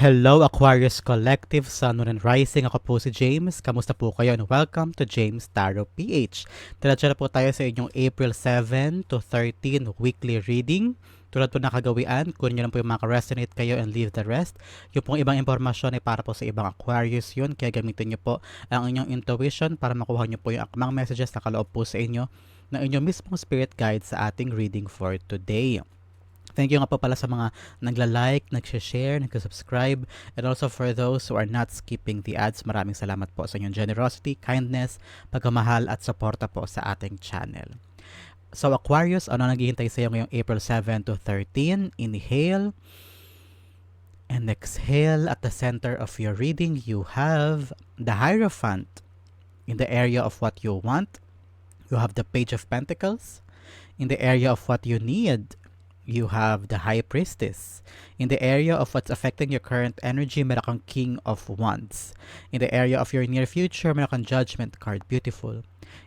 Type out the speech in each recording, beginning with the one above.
Hello Aquarius Collective, Sun, Moon, and Rising. Ako po si James. Kamusta po kayo? And welcome to James Tarot PH. Na po tayo sa inyong April 7 to 13 weekly reading. Tulad po nakagawian, kunin nyo lang po yung mga resonate kayo and leave the rest. Yung pong ibang impormasyon ay para po sa ibang Aquarius yun. Kaya gamitin nyo po ang inyong intuition para makuha nyo po yung akmang messages na kaloob po sa inyo ng inyong mismong spirit guide sa ating reading for today. Thank you nga po pala sa mga nagla-like, nag-share, nag-subscribe, and also for those who are not skipping the ads. Maraming salamat po sa inyong generosity, kindness, pagmamahal at suporta po sa ating channel. So Aquarius, ano naghihintay sa iyo ngayong April 7 to 13? Inhale and exhale at the center of your reading. You have the Hierophant in the area of what you want. You have the Page of Pentacles in the area of what you need you have the High Priestess. In the area of what's affecting your current energy, meron kang King of Wands. In the area of your near future, meron kang Judgment card. Beautiful.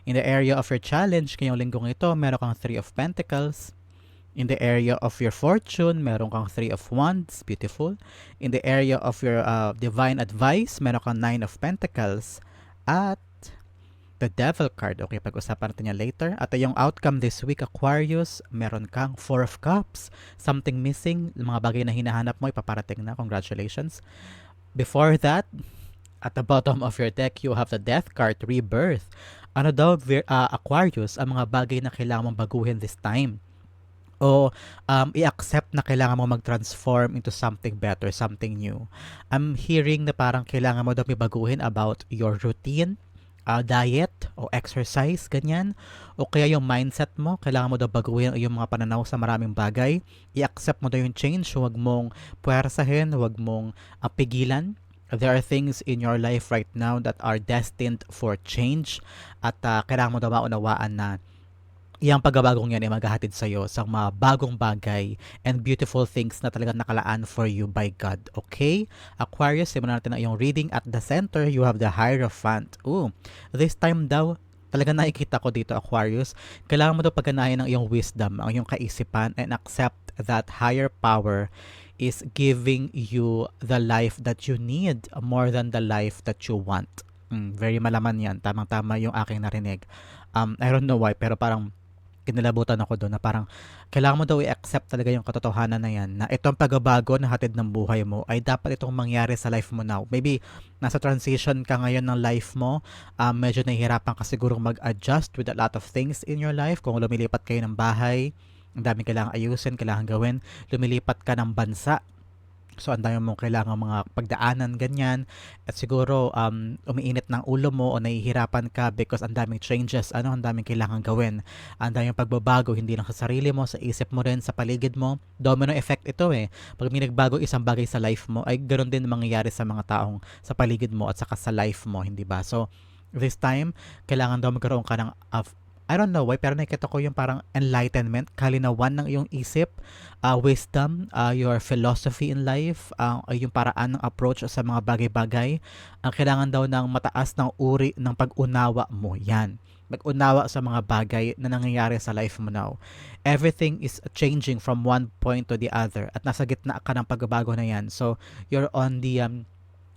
In the area of your challenge, ngayong linggong ito, meron kang Three of Pentacles. In the area of your fortune, meron kang Three of Wands. Beautiful. In the area of your uh, divine advice, meron kang Nine of Pentacles. At the Devil card. Okay, pag-usapan natin yan later. At yung outcome this week, Aquarius, meron kang Four of Cups. Something missing. Mga bagay na hinahanap mo, ipaparating na. Congratulations. Before that, at the bottom of your deck, you have the Death card, Rebirth. Ano daw, uh, Aquarius, ang mga bagay na kailangan mong baguhin this time? o um, i-accept na kailangan mo mag-transform into something better, something new. I'm hearing na parang kailangan mo daw may baguhin about your routine, uh, diet o exercise, ganyan. O kaya yung mindset mo, kailangan mo daw baguhin yung mga pananaw sa maraming bagay. I-accept mo daw yung change, huwag mong puwersahin, huwag mong uh, pigilan. There are things in your life right now that are destined for change at uh, kailangan mo daw maunawaan na Iyang pagbabagong yan ay maghahatid sa iyo sa mga bagong bagay and beautiful things na talagang nakalaan for you by God. Okay? Aquarius, simulan natin na yung reading. At the center, you have the Hierophant. Ooh, this time daw, talaga nakikita ko dito Aquarius, kailangan mo daw pagganahin ng iyong wisdom, ang iyong kaisipan and accept that higher power is giving you the life that you need more than the life that you want. Mm, very malaman yan. Tamang-tama yung aking narinig. Um, I don't know why, pero parang kinilabutan ako doon na parang kailangan mo daw i-accept talaga yung katotohanan na yan na itong pagbabago na hatid ng buhay mo ay dapat itong mangyari sa life mo now. Maybe nasa transition ka ngayon ng life mo, um, medyo nahihirapan ka siguro mag-adjust with a lot of things in your life. Kung lumilipat kayo ng bahay, ang daming kailangan ayusin, kailangan gawin. Lumilipat ka ng bansa, So, ang dami mong kailangan mga pagdaanan, ganyan. At siguro, um, umiinit ng ulo mo o nahihirapan ka because ang daming changes, ano, ang daming kailangan gawin. Ang daming pagbabago, hindi lang sa sarili mo, sa isip mo rin, sa paligid mo. Domino effect ito eh. Pag may nagbago isang bagay sa life mo, ay ganoon din mangyayari sa mga taong sa paligid mo at saka sa life mo, hindi ba? So, this time, kailangan daw magkaroon ka ng of I don't know why, pero nakita ko yung parang enlightenment, kalinawan ng iyong isip, uh, wisdom, uh, your philosophy in life, uh, yung paraan ng approach sa mga bagay-bagay. Ang kailangan daw ng mataas ng uri ng pag-unawa mo. Yan. Mag-unawa sa mga bagay na nangyayari sa life mo now. Everything is changing from one point to the other at nasa gitna ka ng pagbabago na yan. So, you're on the um,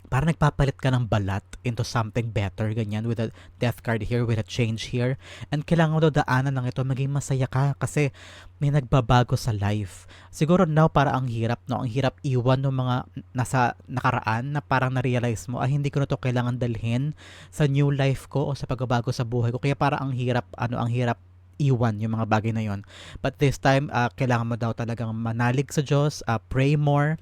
para nagpapalit ka ng balat into something better, ganyan, with a death card here, with a change here. And kailangan mo daw daanan lang ito, maging masaya ka kasi may nagbabago sa life. Siguro now para ang hirap, no? Ang hirap iwan ng mga nasa nakaraan na parang na-realize mo, ah, hindi ko na to kailangan dalhin sa new life ko o sa pagbabago sa buhay ko. Kaya para ang hirap, ano, ang hirap iwan yung mga bagay na yon. But this time, uh, kailangan mo daw talagang manalig sa Diyos, uh, pray more,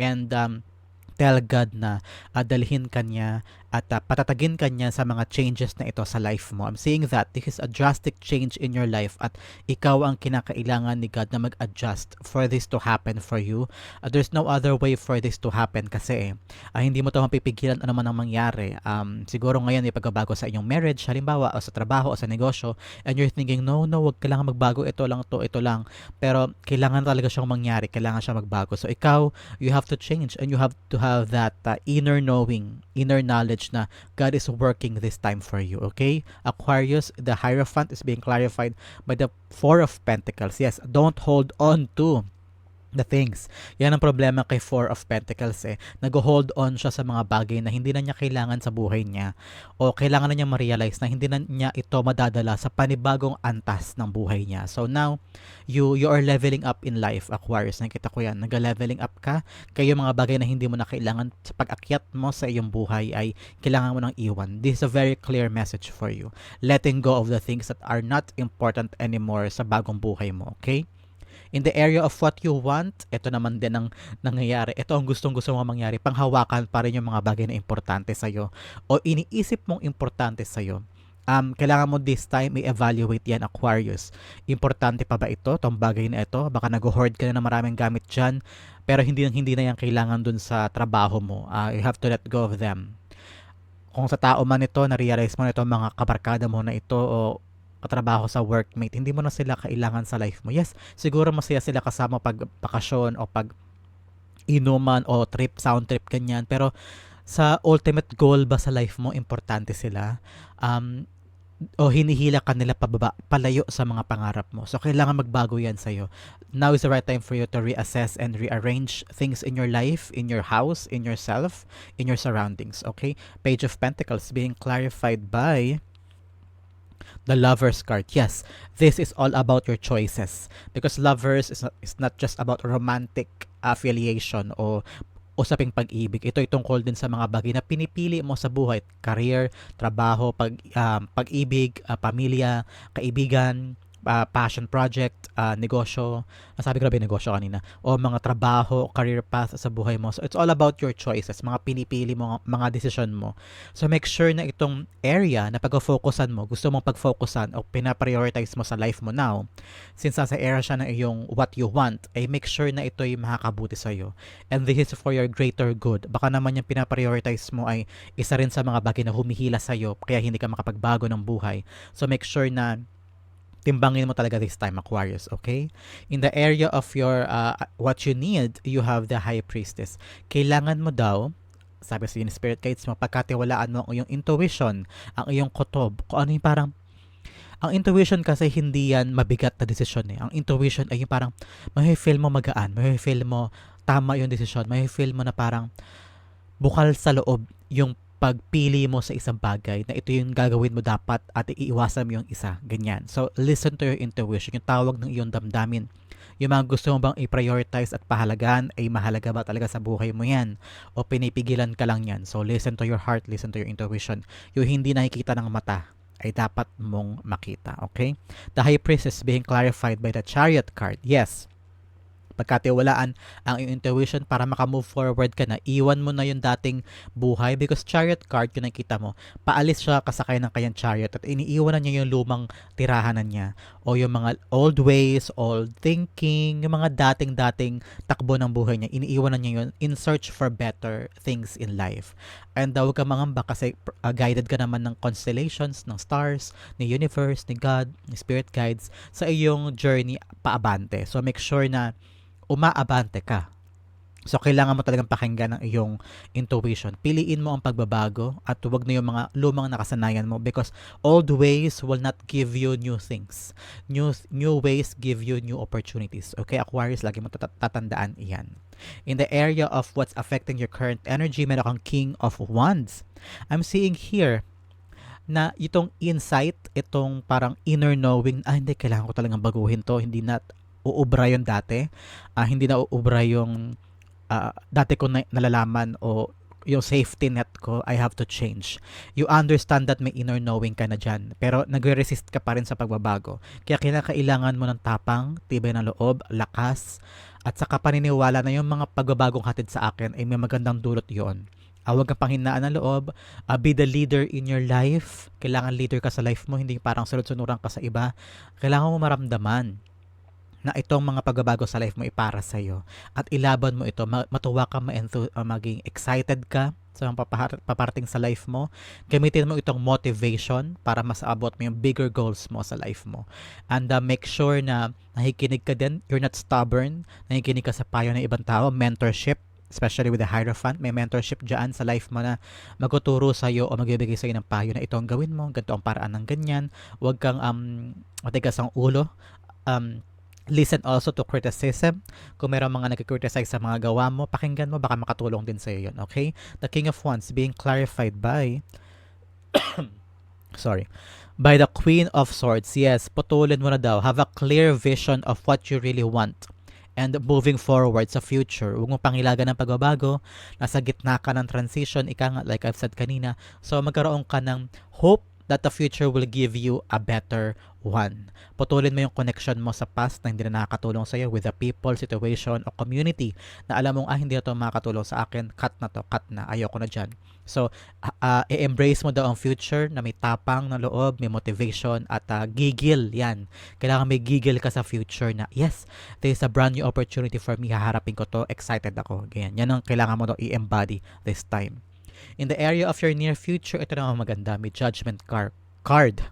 and um, tell God na uh, dalhin kanya at uh, patatagin kanya sa mga changes na ito sa life mo. I'm saying that this is a drastic change in your life at ikaw ang kinakailangan ni God na mag-adjust for this to happen for you. Uh, there's no other way for this to happen kasi uh, hindi mo ito mapipigilan ano man ang mangyari. Um, siguro ngayon may pagbabago sa inyong marriage, halimbawa, o sa trabaho o sa negosyo and you're thinking, no, no, wag kailangan magbago, ito lang to, ito lang. Pero kailangan talaga siyang mangyari, kailangan siya magbago. So ikaw, you have to change and you have to have that uh, inner knowing, inner knowledge knowledge na God is working this time for you. Okay? Aquarius, the Hierophant is being clarified by the Four of Pentacles. Yes, don't hold on to the things. Yan ang problema kay Four of Pentacles eh. Nag-hold on siya sa mga bagay na hindi na niya kailangan sa buhay niya o kailangan na niya ma-realize na hindi na niya ito madadala sa panibagong antas ng buhay niya. So now, you you are leveling up in life, Aquarius. Nakita ko yan. Nag-leveling up ka. Kaya yung mga bagay na hindi mo na kailangan sa pag-akyat mo sa iyong buhay ay kailangan mo nang iwan. This is a very clear message for you. Letting go of the things that are not important anymore sa bagong buhay mo. Okay? In the area of what you want, ito naman din ang nangyayari. Ito ang gustong gusto mong mangyari. Panghawakan pa rin yung mga bagay na importante sa'yo o iniisip mong importante sa'yo. Um, kailangan mo this time i-evaluate yan Aquarius. Importante pa ba ito, tong bagay na ito? Baka nag-hoard ka na ng maraming gamit dyan, pero hindi hindi na yan kailangan dun sa trabaho mo. Uh, you have to let go of them. Kung sa tao man ito, na-realize mo na ito mga kabarkada mo na ito o katrabaho sa workmate, hindi mo na sila kailangan sa life mo. Yes, siguro masaya sila kasama pag bakasyon o pag inuman o trip, sound trip, ganyan. Pero sa ultimate goal ba sa life mo, importante sila. Um, o hinihila ka nila pababa, palayo sa mga pangarap mo. So, kailangan magbago yan sa'yo. Now is the right time for you to reassess and rearrange things in your life, in your house, in yourself, in your surroundings. Okay? Page of Pentacles being clarified by the lover's card. Yes, this is all about your choices because lovers is not, is not just about romantic affiliation o usaping pag-ibig. Ito ay tungkol din sa mga bagay na pinipili mo sa buhay. Career, trabaho, pag, um, pag-ibig, uh, pamilya, kaibigan, uh, passion project, uh, negosyo, nasabi ko na ba negosyo kanina, o mga trabaho, career path sa buhay mo. So, it's all about your choices, mga pinipili mo, mga decision mo. So, make sure na itong area na pag-focusan mo, gusto mong pag-focusan o pinaprioritize mo sa life mo now, since nasa area siya na yung what you want, ay make sure na ito ay makakabuti sa'yo. And this is for your greater good. Baka naman yung pinaprioritize mo ay isa rin sa mga bagay na humihila sa'yo, kaya hindi ka makapagbago ng buhay. So, make sure na timbangin mo talaga this time Aquarius okay in the area of your uh, what you need you have the high priestess kailangan mo daw sabi sa spirit guides mo pagkatiwalaan mo ang iyong intuition ang iyong kotob kung ano yung parang ang intuition kasi hindi yan mabigat na desisyon eh. Ang intuition ay yung parang may feel mo magaan, may feel mo tama yung desisyon, may feel mo na parang bukal sa loob yung pagpili mo sa isang bagay na ito yung gagawin mo dapat at iiwasan mo yung isa. Ganyan. So, listen to your intuition. Yung tawag ng iyong damdamin. Yung mga gusto mo bang i-prioritize at pahalagaan ay mahalaga ba talaga sa buhay mo yan? O pinipigilan ka lang yan? So, listen to your heart, listen to your intuition. Yung hindi nakikita ng mata ay dapat mong makita. Okay? The High Priestess being clarified by the Chariot card. Yes, pagkatiwalaan ang iyong intuition para makamove forward ka na. Iwan mo na yung dating buhay because chariot card, yung nakita mo, paalis siya kasakay ng kanyang chariot at iniiwan na niya yung lumang tirahanan niya o yung mga old ways, old thinking, yung mga dating-dating takbo ng buhay niya, iniiwan na niya yun in search for better things in life. And daw ka mangamba kasi uh, guided ka naman ng constellations, ng stars, ni universe, ni God, ni spirit guides sa iyong journey paabante. So make sure na umaabante ka. So, kailangan mo talagang pakinggan ang iyong intuition. Piliin mo ang pagbabago at huwag na yung mga lumang nakasanayan mo because old ways will not give you new things. New, new ways give you new opportunities. Okay, Aquarius, lagi mo tatandaan iyan. In the area of what's affecting your current energy, meron kang King of Wands. I'm seeing here na itong insight, itong parang inner knowing, ah hindi, kailangan ko talagang baguhin to, hindi na uubra yung dati. Uh, hindi na uubra yung uh, dati ko na, nalalaman o yung safety net ko, I have to change. You understand that may inner knowing ka na dyan, pero nagre-resist ka pa rin sa pagbabago. Kaya kailangan mo ng tapang, tibay ng loob, lakas, at saka paniniwala na yung mga pagbabagong hatid sa akin ay may magandang dulot yon. Uh, huwag kang panghinaan ng loob. Uh, be the leader in your life. Kailangan leader ka sa life mo, hindi parang sunod-sunuran ka sa iba. Kailangan mo maramdaman na itong mga pagbabago sa life mo ipara sa iyo at ilaban mo ito. Matuwa ka ma uh, maging excited ka sa mga paparating sa life mo. Gamitin mo itong motivation para mas abot mo yung bigger goals mo sa life mo. And uh, make sure na nakikinig ka din. You're not stubborn. Nakikinig ka sa payo ng ibang tao. Mentorship especially with the Hierophant, may mentorship dyan sa life mo na magtuturo sa iyo o magbibigay sa iyo ng payo na ito ang gawin mo, ganito ang paraan ng ganyan, huwag kang um, matigas ang ulo, um, Listen also to criticism. Kung meron mga nag-criticize sa mga gawa mo, pakinggan mo, baka makatulong din sa'yo yun, okay? The King of Wands being clarified by sorry, by the Queen of Swords. Yes, putulin mo na daw. Have a clear vision of what you really want and moving forward sa future. Huwag mo pangilagan ng pagbabago. Nasa gitna ka ng transition, ika nga, like I've said kanina. So, magkaroon ka ng hope that the future will give you a better one. Putulin mo yung connection mo sa past na hindi na nakakatulong sa iyo with the people, situation, o community na alam mong, ah, hindi na to makakatulong sa akin, cut na to, cut na, ayoko na dyan. So, uh, i-embrace mo daw ang future na may tapang na loob, may motivation, at uh, gigil, yan. Kailangan may gigil ka sa future na, yes, there is a brand new opportunity for me, haharapin ko to, excited ako. Ganyan. Yan ang kailangan mo daw i-embody this time. In the area of your near future, ito naman maganda, may judgment car card.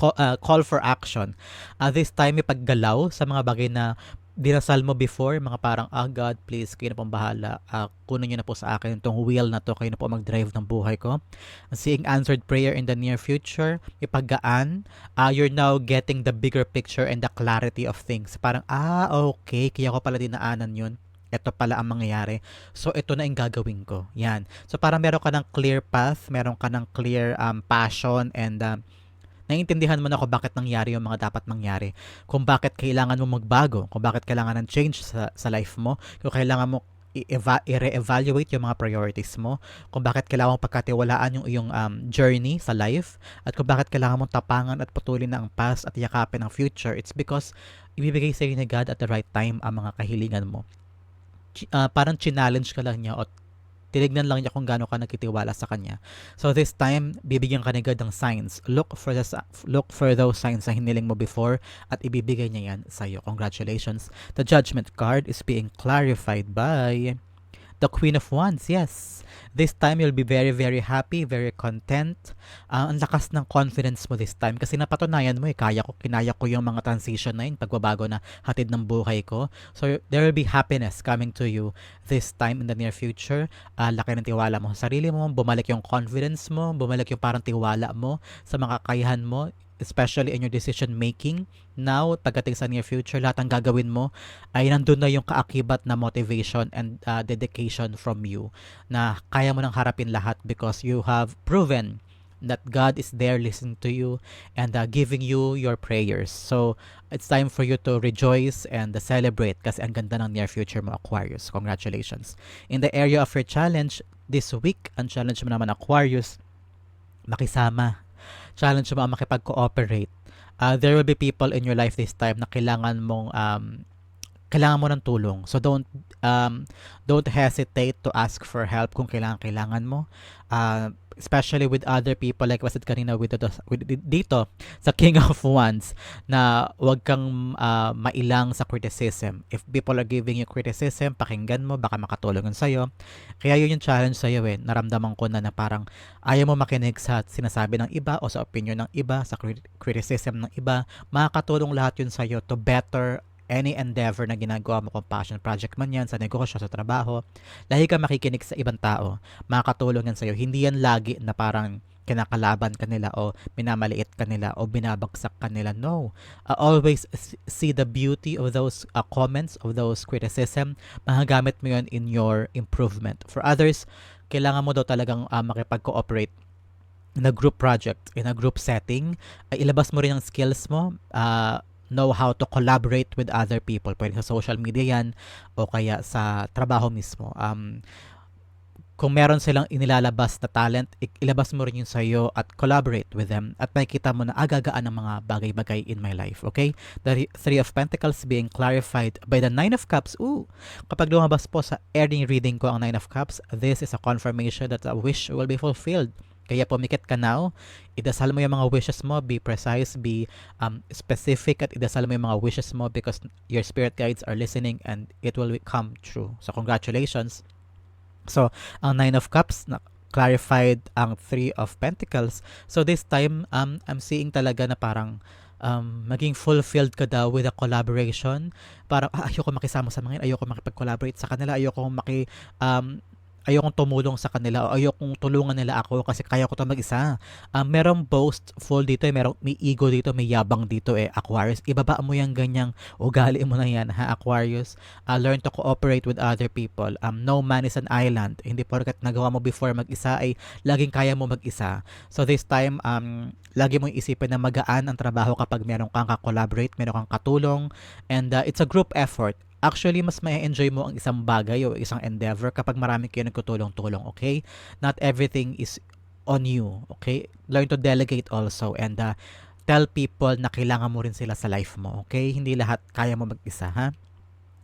Call, uh, call for action. Uh, this time, may paggalaw sa mga bagay na dinasal mo before, mga parang, ah, God, please, kayo na pong bahala. Uh, kunin niyo na po sa akin itong wheel na to, kayo na po mag-drive ng buhay ko. Seeing answered prayer in the near future, ipaggaan, uh, you're now getting the bigger picture and the clarity of things. Parang, ah, okay, kaya ko pala dinaanan yun ito pala ang mangyayari. So, ito na yung gagawin ko. Yan. So, para meron ka ng clear path, meron ka ng clear um, passion, and um, naiintindihan mo na kung bakit nangyari yung mga dapat mangyari. Kung bakit kailangan mo magbago, kung bakit kailangan ng change sa, sa life mo, kung kailangan mo i-re-evaluate yung mga priorities mo, kung bakit kailangan mong pagkatiwalaan yung iyong um, journey sa life, at kung bakit kailangan mong tapangan at putulin na ang past at yakapin ang future, it's because ibibigay sa iyo ni God at the right time ang mga kahilingan mo uh, parang challenge ka lang niya o tinignan lang niya kung gaano ka nagkitiwala sa kanya. So this time, bibigyan ka ni God ng signs. Look for the look for those signs na hiniling mo before at ibibigay niya yan sa iyo. Congratulations. The judgment card is being clarified by the Queen of Wands, yes. This time, you'll be very, very happy, very content. Uh, ang lakas ng confidence mo this time kasi napatunayan mo eh, kaya ko, kinaya ko yung mga transition na yun, pagbabago na hatid ng buhay ko. So, there will be happiness coming to you this time in the near future. Uh, laki ng tiwala mo sa sarili mo, bumalik yung confidence mo, bumalik yung parang tiwala mo sa mga kakayahan mo especially in your decision making. Now, pagdating sa near future, lahat ng gagawin mo ay nandun na yung kaakibat na motivation and uh, dedication from you na kaya mo nang harapin lahat because you have proven that God is there listening to you and uh, giving you your prayers. So, it's time for you to rejoice and uh, celebrate kasi ang ganda ng near future mo, Aquarius. Congratulations. In the area of your challenge, this week, ang challenge mo naman, Aquarius, makisama challenge mo ang makipag-cooperate. Uh, there will be people in your life this time na kailangan mong um, kailangan mo ng tulong. So don't um, don't hesitate to ask for help kung kailangan kailangan mo. Uh, especially with other people like was it kanina with, the, with dito sa King of Wands na wag kang uh, mailang sa criticism. If people are giving you criticism, pakinggan mo baka makatulong sa iyo. Kaya yun yung challenge sa iyo eh. Naramdaman ko na na parang ayaw mo makinig sa sinasabi ng iba o sa opinion ng iba, sa criticism ng iba. Makakatulong lahat yun sa iyo to better any endeavor na ginagawa mo kung passion project man yan, sa negosyo, sa trabaho, lahi ka makikinig sa ibang tao, makakatulong yan sa'yo. Hindi yan lagi na parang kinakalaban ka nila o minamaliit ka nila o binabagsak ka nila. No. Uh, always see the beauty of those uh, comments, of those criticism. Mahagamit mo yun in your improvement. For others, kailangan mo daw talagang uh, makipag-cooperate in a group project, in a group setting. Uh, ilabas mo rin ang skills mo. Uh, know how to collaborate with other people. Pwede sa social media yan o kaya sa trabaho mismo. Um, kung meron silang inilalabas na talent, ilabas mo rin yun sa iyo at collaborate with them at makikita mo na agagaan ang mga bagay-bagay in my life. Okay? The Three of Pentacles being clarified by the Nine of Cups. Ooh! Kapag lumabas po sa earning reading ko ang Nine of Cups, this is a confirmation that a wish will be fulfilled kaya pumikit ka now, idasal mo yung mga wishes mo, be precise, be um, specific at idasal mo yung mga wishes mo because your spirit guides are listening and it will come true. So congratulations. So, ang Nine of Cups, na clarified ang Three of Pentacles. So this time, um, I'm seeing talaga na parang um, maging fulfilled ka daw with a collaboration. Para ah, ayoko makisama sa mga ayoko makipag-collaborate sa kanila, ayoko maki um, ayokong tumulong sa kanila o ayokong tulungan nila ako kasi kaya ko to mag-isa. Um, merong boastful dito eh, merong may ego dito, may yabang dito eh, Aquarius. Ibaba mo yung ganyang ugali mo na yan ha, Aquarius. Uh, learn to cooperate with other people. Um, no man is an island. Hindi porkat nagawa mo before mag-isa ay laging kaya mo mag-isa. So this time, um, lagi mong isipin na magaan ang trabaho kapag meron kang ka-collaborate, meron kang katulong, and uh, it's a group effort actually mas may enjoy mo ang isang bagay o isang endeavor kapag marami kayo nagtutulong-tulong, okay? Not everything is on you, okay? Learn to delegate also and uh, tell people na kailangan mo rin sila sa life mo, okay? Hindi lahat kaya mo mag-isa, ha?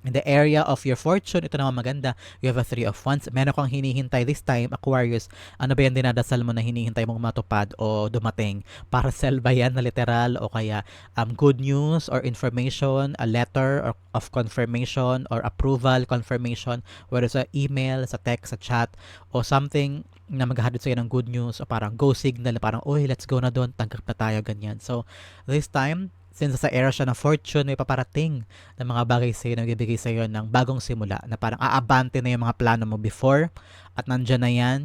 In the area of your fortune, ito naman maganda. You have a three of wands. Meron kang hinihintay this time, Aquarius. Ano ba yan dinadasal mo na hinihintay mong matupad o dumating? Parcel ba yan na literal o kaya um, good news or information, a letter or of confirmation or approval, confirmation, whether sa email, sa text, sa chat, o something na maghahatid sa'yo ng good news o parang go signal, parang, uy, let's go na doon, tanggap na tayo, ganyan. So, this time, since sa era siya ng fortune, may paparating na mga bagay sa'yo na magbibigay sa'yo ng bagong simula na parang aabante na yung mga plano mo before at nandyan na yan.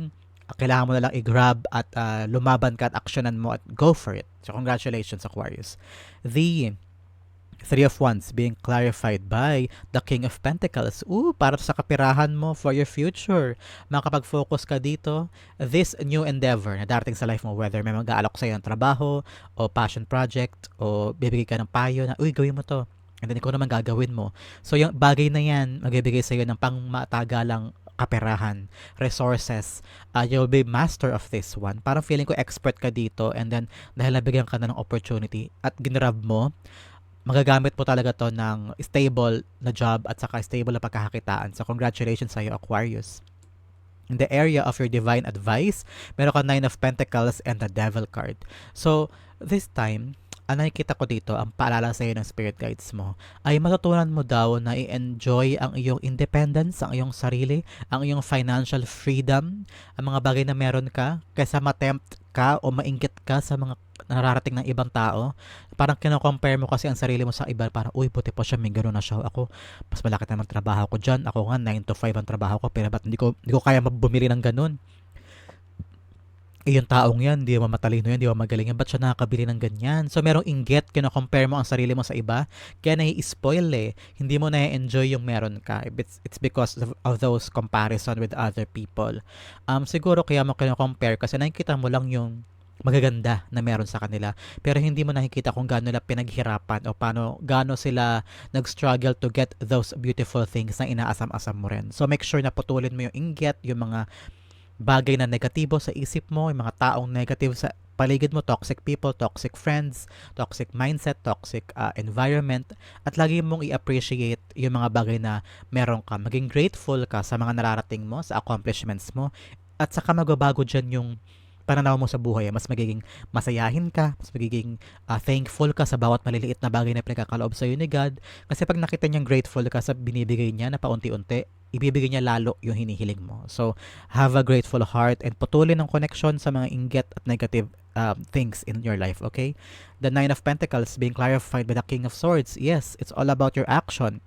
Kailangan mo na lang i-grab at uh, lumaban ka at aksyonan mo at go for it. So congratulations Aquarius. The Three of Wands being clarified by the King of Pentacles. Ooh, para sa kapirahan mo for your future. Makapag-focus ka dito, this new endeavor na darating sa life mo, whether may mag-aalok sa'yo ng trabaho, o passion project, o bibigay ka ng payo na, uy, gawin mo to. And then ikaw naman gagawin mo. So yung bagay na yan, magbibigay sa'yo ng pangmatagalang kaperahan, resources. Uh, you'll be master of this one. Parang feeling ko expert ka dito and then dahil nabigyan ka na ng opportunity at ginrab mo, magagamit mo talaga to ng stable na job at saka stable na pagkakakitaan. So, congratulations sa iyo, Aquarius. In the area of your divine advice, meron ka Nine of Pentacles and the Devil card. So, this time, ang nakikita ko dito, ang paalala sa iyo ng spirit guides mo, ay matutunan mo daw na i-enjoy ang iyong independence, ang iyong sarili, ang iyong financial freedom, ang mga bagay na meron ka, kaysa matempt ka o mainggit ka sa mga nararating ng ibang tao. Parang kino-compare mo kasi ang sarili mo sa iba. Parang, uy, buti pa siya, may gano'n na siya. Ako, mas malaki naman trabaho ko dyan. Ako nga, 9 to 5 ang trabaho ko. Pero ba't hindi ko, hindi ko kaya bumili ng gano'n? eh, yung taong yan, di ba matalino yan, di ba magaling yan, ba't siya nakakabili ng ganyan? So, merong inggit, kino-compare mo ang sarili mo sa iba, kaya nai-spoil eh. Hindi mo na-enjoy yung meron ka. It's, it's because of, of those comparison with other people. Um, siguro kaya mo kino-compare kasi nakikita mo lang yung magaganda na meron sa kanila. Pero hindi mo nakikita kung gaano nila pinaghirapan o paano gaano sila nag-struggle to get those beautiful things na inaasam-asam mo rin. So make sure na putulin mo yung inggit, yung mga bagay na negatibo sa isip mo, yung mga taong negative sa paligid mo, toxic people, toxic friends, toxic mindset, toxic uh, environment, at lagi mong i-appreciate yung mga bagay na meron ka. Maging grateful ka sa mga nararating mo, sa accomplishments mo, at saka magbabago dyan yung pananaw mo sa buhay, mas magiging masayahin ka, mas magiging uh, thankful ka sa bawat maliliit na bagay na pinagkakaloob sa iyo ni God. Kasi pag nakita niyang grateful ka sa binibigay niya na paunti-unti, ibibigay niya lalo yung hinihiling mo. So, have a grateful heart and putulin ang connection sa mga inggit at negative um, things in your life, okay? The Nine of Pentacles being clarified by the King of Swords. Yes, it's all about your action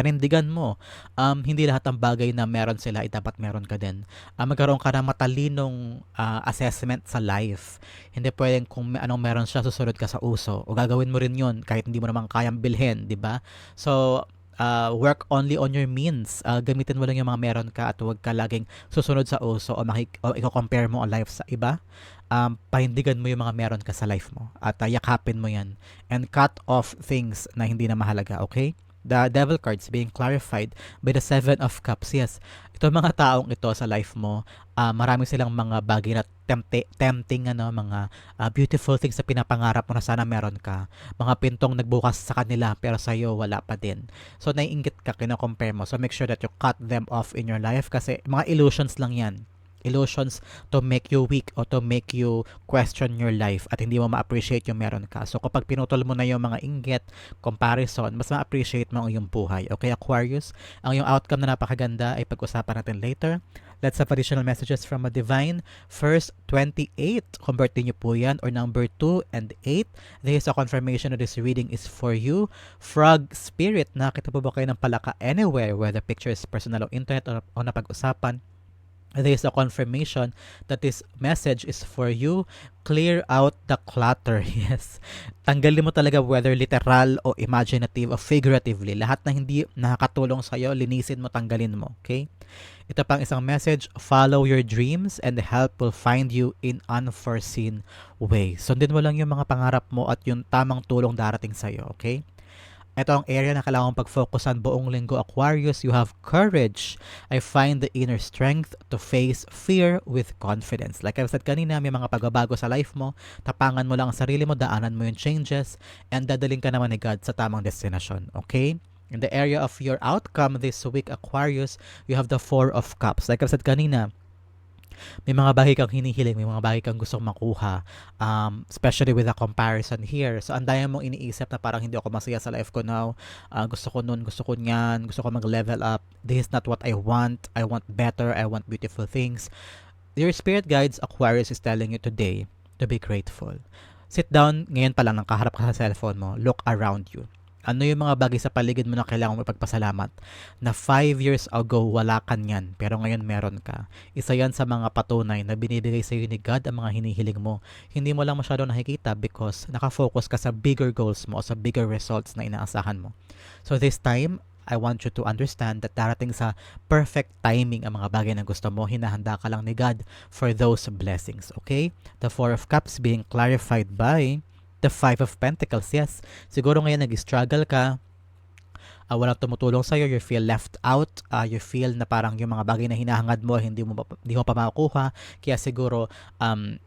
panindigan mo. Um, hindi lahat ng bagay na meron sila ay dapat meron ka din. Uh, magkaroon ka ng matalinong uh, assessment sa life. Hindi pwedeng kung may, anong meron siya, susunod ka sa uso. O gagawin mo rin yun kahit hindi mo naman kayang bilhin, di ba? So, uh, work only on your means. Uh, gamitin mo lang yung mga meron ka at huwag ka laging susunod sa uso o, makik- o i-compare mo ang life sa iba. Um, pahindigan mo yung mga meron ka sa life mo at uh, yakapin mo yan and cut off things na hindi na mahalaga, okay? The devil cards being clarified by the seven of cups. Yes, ito mga taong ito sa life mo, uh, marami silang mga bagay na tempti- tempting, ano, mga uh, beautiful things na pinapangarap mo na sana meron ka. Mga pintong nagbukas sa kanila pero sa iyo wala pa din. So, naiingit ka, kina-compare mo. So, make sure that you cut them off in your life kasi mga illusions lang yan illusions to make you weak o to make you question your life at hindi mo ma-appreciate yung meron ka. So kapag pinutol mo na yung mga inggit, comparison, mas ma-appreciate mo ang iyong buhay. Okay, Aquarius? Ang yung outcome na napakaganda ay pag-usapan natin later. Let's have additional messages from a divine. First, 28. Convert niyo po yan. Or number 2 and 8. There is a confirmation that this reading is for you. Frog Spirit. Nakita po ba kayo ng palaka anywhere whether picture is personal o internet o, o napag-usapan? There is a confirmation that this message is for you. Clear out the clutter. Yes. Tanggalin mo talaga whether literal o imaginative o figuratively. Lahat na hindi nakakatulong sa'yo, linisin mo, tanggalin mo. Okay? Ito pang isang message, follow your dreams and help will find you in unforeseen ways. Sundin mo lang yung mga pangarap mo at yung tamang tulong darating sa'yo. Okay? Ito ang area na kailangan pag-focusan buong linggo Aquarius. You have courage. I find the inner strength to face fear with confidence. Like I've said kanina, may mga pagbabago sa life mo. Tapangan mo lang ang sarili mo, daanan mo yung changes, and dadaling ka naman ni God sa tamang destination. Okay? In the area of your outcome this week, Aquarius, you have the Four of Cups. Like I've said kanina, may mga bagay kang hinihiling, may mga bagay kang gustong makuha, um, especially with a comparison here. So, ang daya mong iniisip na parang hindi ako masaya sa life ko now, uh, gusto ko nun, gusto ko niyan, gusto ko mag-level up, this is not what I want, I want better, I want beautiful things. Your spirit guides, Aquarius, is telling you today to be grateful. Sit down, ngayon pa lang, nang kaharap ka sa cellphone mo, look around you ano yung mga bagay sa paligid mo na kailangan mo ipagpasalamat? Na 5 years ago, wala ka niyan, pero ngayon meron ka. Isa yan sa mga patunay na binibigay sa iyo ni God ang mga hinihiling mo. Hindi mo lang masyado nakikita because nakafocus ka sa bigger goals mo o sa bigger results na inaasahan mo. So this time, I want you to understand that darating sa perfect timing ang mga bagay na gusto mo, hinahanda ka lang ni God for those blessings, okay? The Four of Cups being clarified by the Five of Pentacles, yes. Siguro ngayon nag-struggle ka, uh, walang tumutulong sa'yo, you feel left out, uh, you feel na parang yung mga bagay na hinahangad mo, hindi mo, hindi mo pa makukuha, kaya siguro, um,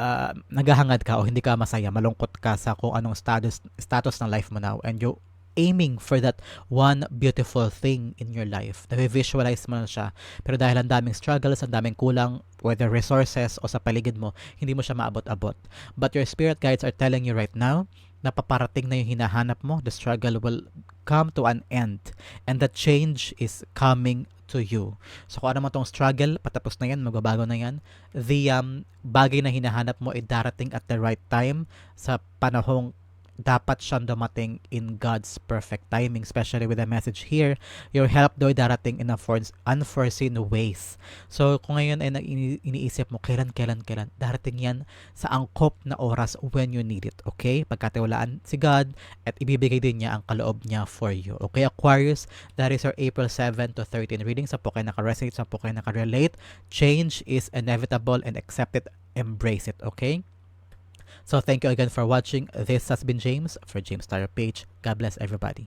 uh, naghahangad ka o hindi ka masaya, malungkot ka sa kung anong status, status ng life mo now, and you aiming for that one beautiful thing in your life. Na-visualize mo na siya. Pero dahil ang daming struggles, ang daming kulang, whether resources o sa paligid mo, hindi mo siya maabot-abot. But your spirit guides are telling you right now, na paparating na yung hinahanap mo, the struggle will come to an end. And the change is coming to you. So kung ano man tong struggle, patapos na yan, magbabago na yan. The um, bagay na hinahanap mo ay darating at the right time sa panahong dapat siyang dumating in God's perfect timing, especially with the message here, your help daw darating in unforeseen ways. So, kung ngayon ay iniisip mo, kailan, kailan, kailan, darating yan sa angkop na oras when you need it, okay? Pagkatiwalaan si God at ibibigay din niya ang kaloob niya for you. Okay, Aquarius, that is our April 7 to 13 reading. Sa po kayo naka-resonate, sa po kayo naka-relate. Change is inevitable and accept it, embrace it, okay? So thank you again for watching. This has been James for James Tyler Page. God bless everybody.